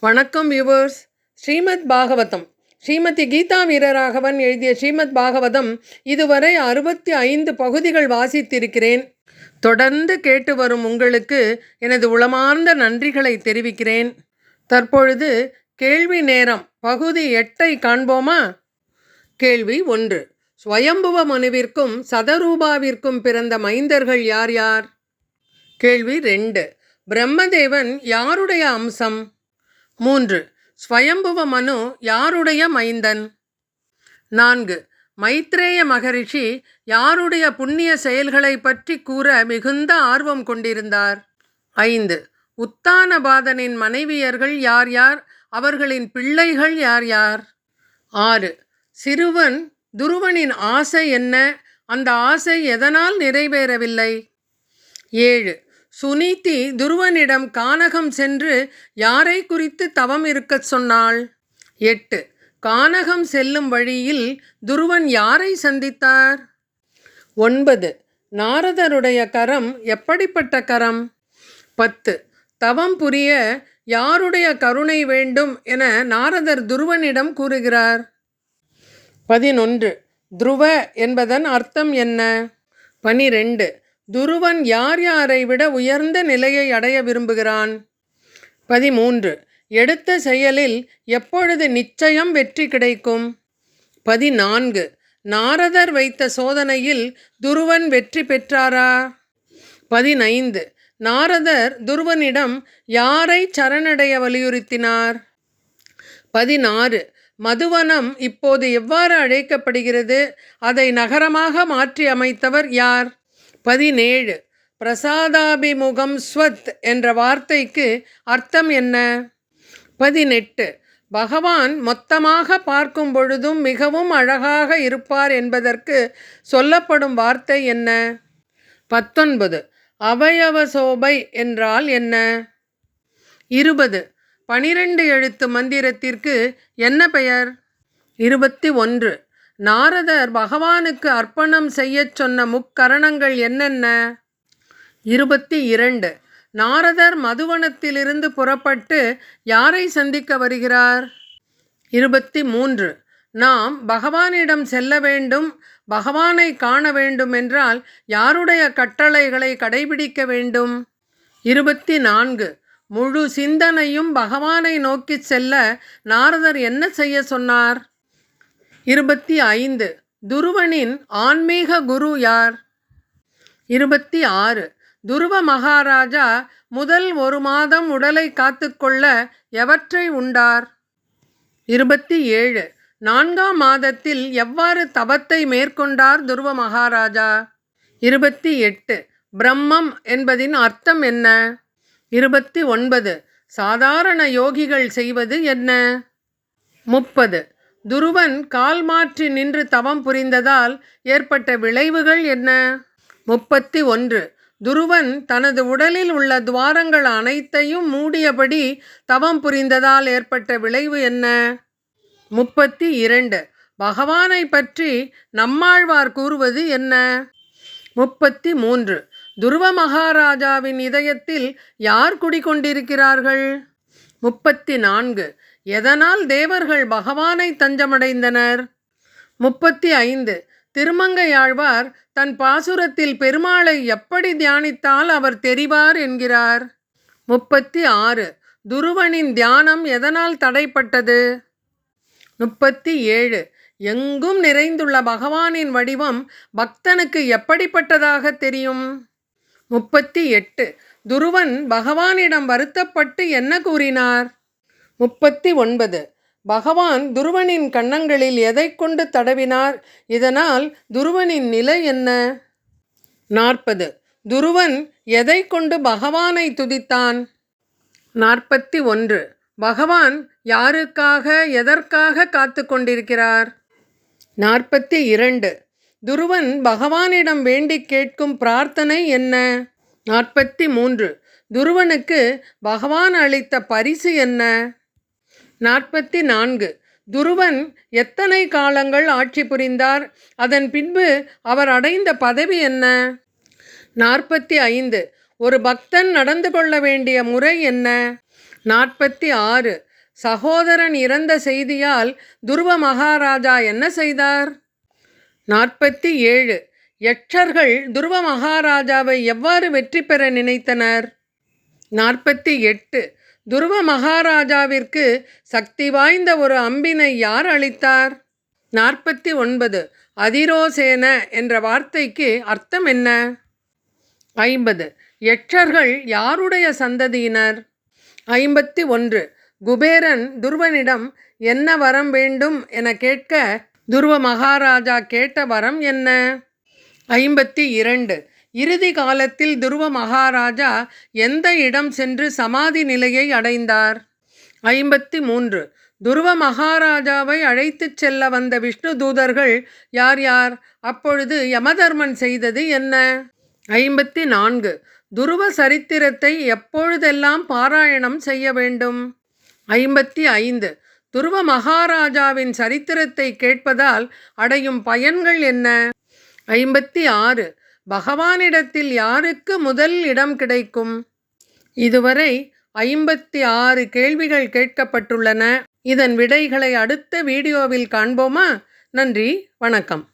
வணக்கம் வியூவர்ஸ் ஸ்ரீமத் பாகவதம். ஸ்ரீமதி கீதா வீரராகவன் எழுதிய ஸ்ரீமத் பாகவதம் இதுவரை அறுபத்தி ஐந்து பகுதிகள் வாசித்திருக்கிறேன். தொடர்ந்து கேட்டு வரும் உங்களுக்கு எனது உளமார்ந்த நன்றிகளை தெரிவிக்கிறேன். தற்பொழுது கேள்வி நேரம். பகுதி எட்டை காண்போமா? கேள்வி ஒன்று. ஸ்வயம்புவ மனுவிற்கும் சதரூபாவிற்கும் பிறந்த மைந்தர்கள் யார் யார்? கேள்வி ரெண்டு. பிரம்மதேவன் யாருடைய அம்சம்? மூன்று. ஸ்வயம்புவ மனு யாருடைய மைந்தன்? நான்கு. மைத்ரேய மகரிஷி யாருடைய புண்ணிய செயல்களை பற்றி கூற மிகுந்த ஆர்வம் கொண்டிருந்தார்? ஐந்து. உத்தானபாதனின் மனைவியர்கள் யார் யார்? அவர்களின் பிள்ளைகள் யார் யார்? ஆறு. சிறுவன் துருவனின் ஆசை என்ன? அந்த ஆசை எதனால் நிறைவேறவில்லை? ஏழு. சுனீதி துருவனிடம் கானகம் சென்று யாரை குறித்து தவம் இருக்கச் சொன்னாள்? எட்டு. கானகம் செல்லும் வழியில் துருவன் யாரை சந்தித்தார்? ஒன்பது. நாரதருடைய கரம் எப்படிப்பட்ட கரம்? பத்து. தவம் புரிய யாருடைய கருணை வேண்டும் என நாரதர் துருவனிடம் கூறுகிறார்? பதினொன்று. துருவ என்பதன் அர்த்தம் என்ன? பனிரெண்டு. துருவன் யார் யாரை விட உயர்ந்த நிலையை அடைய விரும்புகிறான்? பதிமூன்று. எடுத்த செயலில் எப்பொழுது நிச்சயம் வெற்றி கிடைக்கும்? பதினான்கு. நாரதர் வைத்த சோதனையில் துருவன் வெற்றி பெற்றாரா? பதினைந்து. நாரதர் துருவனிடம் யாரை சரணடைய வலியுறுத்தினார்? பதினாறு. மதுவனம் இப்போது எவ்வாறு அழைக்கப்படுகிறது? அதை நகரமாக மாற்றி அமைத்தவர் யார்? பதினேழு. பிரசாதாபிமுகம் ஸ்வத் என்ற வார்த்தைக்கு அர்த்தம் என்ன? பதினெட்டு. பகவான் மொத்தமாக பார்க்கும் பொழுதும் மிகவும் அழகாக இருப்பார் என்பதற்கு சொல்லப்படும் வார்த்தை என்ன? பத்தொன்பது. அவயவ சோபை என்றால் என்ன? இருபது. பனிரெண்டு எழுத்து மந்திரத்திற்கு என்ன பெயர்? இருபத்தி ஒன்று. நாரதர் பகவானுக்கு அர்ப்பணம் செய்யச் சொன்ன முக்கரணங்கள் என்னென்ன? இருபத்தி இரண்டு. நாரதர் மதுவனத்திலிருந்து புறப்பட்டு யாரை சந்திக்க வருகிறார்? இருபத்தி மூன்று. நாம் பகவானிடம் செல்ல வேண்டும் பகவானை காண வேண்டும் என்றால் யாருடைய கட்டளைகளை கடைபிடிக்க வேண்டும்? இருபத்தி நான்கு. முழு சிந்தனையும் பகவானை நோக்கி செல்ல நாரதர் என்ன செய்ய சொன்னார்? இருபத்தி ஐந்து. துருவனின் ஆன்மீக குரு யார்? இருபத்தி ஆறு. துருவ மகாராஜா முதல் ஒரு மாதம் உடலை காத்துக்கொள்ள எவற்றை உண்டார்? இருபத்தி ஏழு. நான்காம் மாதத்தில் எவ்வாறு தவத்தை மேற்கொண்டார் துருவ மகாராஜா? இருபத்தி எட்டு. பிரம்மம் என்பதின் அர்த்தம் என்ன? இருபத்தி ஒன்பது. சாதாரண யோகிகள் செய்வது என்ன? முப்பது. துருவன் கால் மாற்றி நின்று தவம் புரிந்ததால் ஏற்பட்ட விளைவுகள் என்ன? முப்பத்தி ஒன்று. துருவன் தனது உடலில் உள்ள துவாரங்கள் அனைத்தையும் மூடியபடி தவம் புரிந்ததால் ஏற்பட்ட விளைவு என்ன? முப்பத்தி இரண்டு. பகவானை பற்றி நம்மாழ்வார் கூறுவது என்ன? முப்பத்தி மூன்று. துருவ மகாராஜாவின் இதயத்தில் யார் குடிகொண்டிருக்கிறார்கள்? முப்பத்தி நான்கு. எதனால் தேவர்கள் பகவானை தஞ்சமடைந்தனர்? முப்பத்தி ஐந்து திருமங்கையாழ்வார் தன் பாசுரத்தில் பெருமாளை எப்படி தியானித்தால் அவர் தெரிவார் என்கிறார். முப்பத்தி ஆறு துருவனின் தியானம் எதனால் தடைப்பட்டது? முப்பத்தி ஏழு எங்கும் நிறைந்துள்ள பகவானின் வடிவம் பக்தனுக்கு எப்படிப்பட்டதாக தெரியும்? முப்பத்தி எட்டு துருவன் பகவானிடம் வருத்தப்பட்டு என்ன கூறினார்? முப்பத்தி ஒன்பது. பகவான் துருவனின் கன்னங்களில் எதை கொண்டு தடவினார்? இதனால் துருவனின் நிலை என்ன? நாற்பது. துருவன் எதை கொண்டு பகவானை துதித்தான்? நாற்பத்தி ஒன்று. பகவான் யாருக்காக எதற்காக காத்து கொண்டிருக்கிறார்? நாற்பத்தி இரண்டு. துருவன் பகவானிடம் வேண்டி கேட்கும் பிரார்த்தனை என்ன? நாற்பத்தி மூன்று. துருவனுக்கு பகவான் அளித்த பரிசு என்ன? நாற்பத்தி நான்கு துருவன் எத்தனை காலங்கள் ஆட்சி புரிந்தார்? அதன் பின்பு அவர் அடைந்த பதவி என்ன? நாற்பத்தி ஐந்து ஒரு பக்தன் நடந்து கொள்ள வேண்டிய முறை என்ன? நாற்பத்தி ஆறு சகோதரன் இறந்த செய்தியால் துருவ மகாராஜா என்ன செய்தார்? நாற்பத்தி ஏழு யட்சர்கள் துருவ மகாராஜாவை எவ்வாறு வெற்றி பெற நினைத்தனர்? நாற்பத்தி எட்டு துருவ மகாராஜாவிற்கு சக்தி வாய்ந்த ஒரு அம்பினை யார் அளித்தார்? நாற்பத்தி ஒன்பது. அதிரோசேன என்ற வார்த்தைக்கு அர்த்தம் என்ன? ஐம்பது. யட்சர்கள் யாருடைய சந்ததியினர்? ஐம்பத்தி ஒன்று. குபேரன் துருவனிடம் என்ன வரம் வேண்டும்? என கேட்க துருவ மகாராஜா கேட்ட வரம் என்ன? ஐம்பத்தி இரண்டு. இறுதி காலத்தில் துருவ மகாராஜா எந்த இடம் சென்று சமாதி நிலையை அடைந்தார்? ஐம்பத்தி மூன்று துருவ மகாராஜாவை அழைத்துச் செல்ல வந்த விஷ்ணு தூதர்கள் யார் யார்? அப்பொழுது யமதர்மன் செய்தது என்ன? ஐம்பத்தி நான்கு துருவ சரித்திரத்தை எப்பொழுதெல்லாம் பாராயணம் செய்ய வேண்டும்? ஐம்பத்தி ஐந்து துருவ மகாராஜாவின் சரித்திரத்தை கேட்பதால் அடையும் பயன்கள் என்ன? ஐம்பத்தி ஆறு பகவானிடத்தில் யாருக்கு முதல் இடம் கிடைக்கும்? இதுவரை ஐம்பத்தி ஆறு கேள்விகள் கேட்கப்பட்டுள்ளன. இதன் விடைகளை அடுத்த வீடியோவில் காண்போமா? நன்றி வணக்கம்.